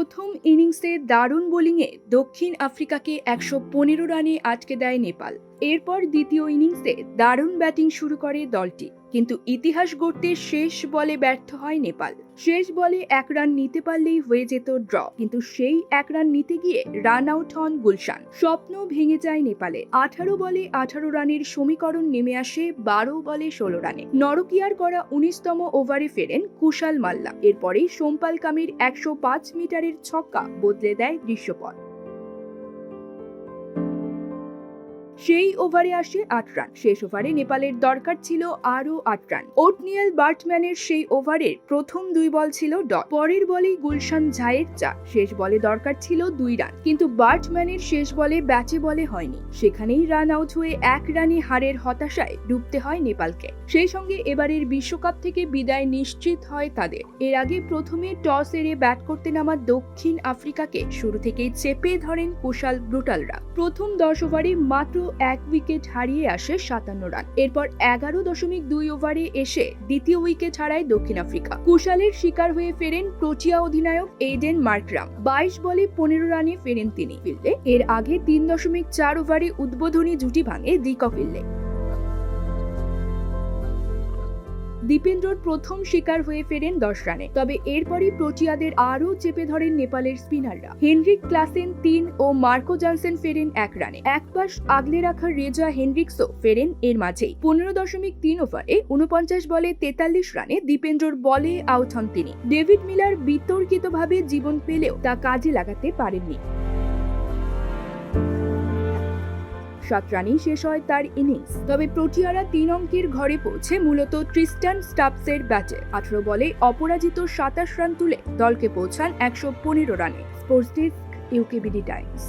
প্রথম ইনিংসে দারুণ বোলিংয়ে দক্ষিণ আফ্রিকাকে একশো পনেরো রানে আটকে দেয় নেপাল। এরপর দ্বিতীয় ইনিংসে দারুণ ব্যাটিং শুরু করে দলটি, কিন্তু ইতিহাস গড়তে শেষ বলে ব্যর্থ হয় নেপাল। শেষ বলে এক রান নিতে পারলেই হয়ে যেত ড্র, কিন্তু সেই এক রান নিতে গিয়ে রান আউট হন গুলশান। স্বপ্ন ভেঙে যায় নেপালে। আঠারো বলে আঠারো রানের সমীকরণ নেমে আসে বারো বলে ষোলো রানে। নরকিয়ার করা উনিশতম ওভারে ফেরেন কুশাল মাল্লা। এরপরেই সোমপাল কামির একশো পাঁচ মিটারের ছক্কা বদলে দেয় দৃশ্যপট সেই ওভারে আসে আট রান। শেষ ওভারে নেপালের দরকার ছিল আরও আট রান। ওটনিয়াল বার্টম্যানের সেই ওভারের প্রথম দুই বল ছিল ডট। পরের বলেই গুলশান ঝায়ের চা শেষ বলে দরকার ছিল দুই রান। কিন্তু বার্টম্যানের শেষ বলে ব্যাচে বলে হয়নি। সেখানেই রান আউট হয়ে এক রানে হারের হতাশায় ডুবতে হয় নেপালকে। সেই সঙ্গে এবারের বিশ্বকাপ থেকে বিদায় নিশ্চিত হয় তাদের। এর আগে প্রথমে টস এড়ে ব্যাট করতে নামা দক্ষিণ আফ্রিকাকে শুরু থেকেই চেপে ধরেন কুশাল ব্রুটালরা। প্রথম দশ ওভারে মাত্র এক উইকেট হারিয়ে আসে সাতান্ন রান এরপর এগারো দশমিক দুই ওভারে এসে দ্বিতীয় উইকেট হারায় দক্ষিণ আফ্রিকা। কুশালের শিকার হয়ে ফেরেন প্রোটিয়া অধিনায়ক এইডেন মার্করাম বাইশ বলে পনেরো রানে ফেরেন তিনি। ফিল্ডে এর আগে তিন দশমিক চার ওভারে উদ্বোধনী জুটি ভাঙে দিক দীপেন্দ্রর প্রথম শিকার হয়ে ফেরেন দশ রানে। তবে এরপরই প্রোটিয়াদের আরও চেপে ধরেন নেপালের স্পিনাররা। হেনরিক ক্লাসেন তিন ও মার্কো জনসন ফেরেন এক রানে। এক পাশ আগলে রাখা রেজা হেনরিক্সও ফেরেন এর মাঝেই। পনেরো দশমিক তিন ওভারে উনপঞ্চাশ বলে তেতাল্লিশ রানে দীপেন্দ্রর বলে আউট হন তিনি। ডেভিড মিলার বিতর্কিতভাবে জীবন পেলেও তা কাজে লাগাতে পারেননি। সাত রানেই শেষ হয় তার ইনিংস। তবে প্রোটিয়ারা তিন অঙ্কের ঘরে পৌঁছে মূলত ট্রিস্টান স্টাপসের ব্যাটে আঠারো বলে অপরাজিত সাতাশ রান তুলে দলকে পৌঁছান একশো পনেরো রানে। Sports desk, UKBD Times.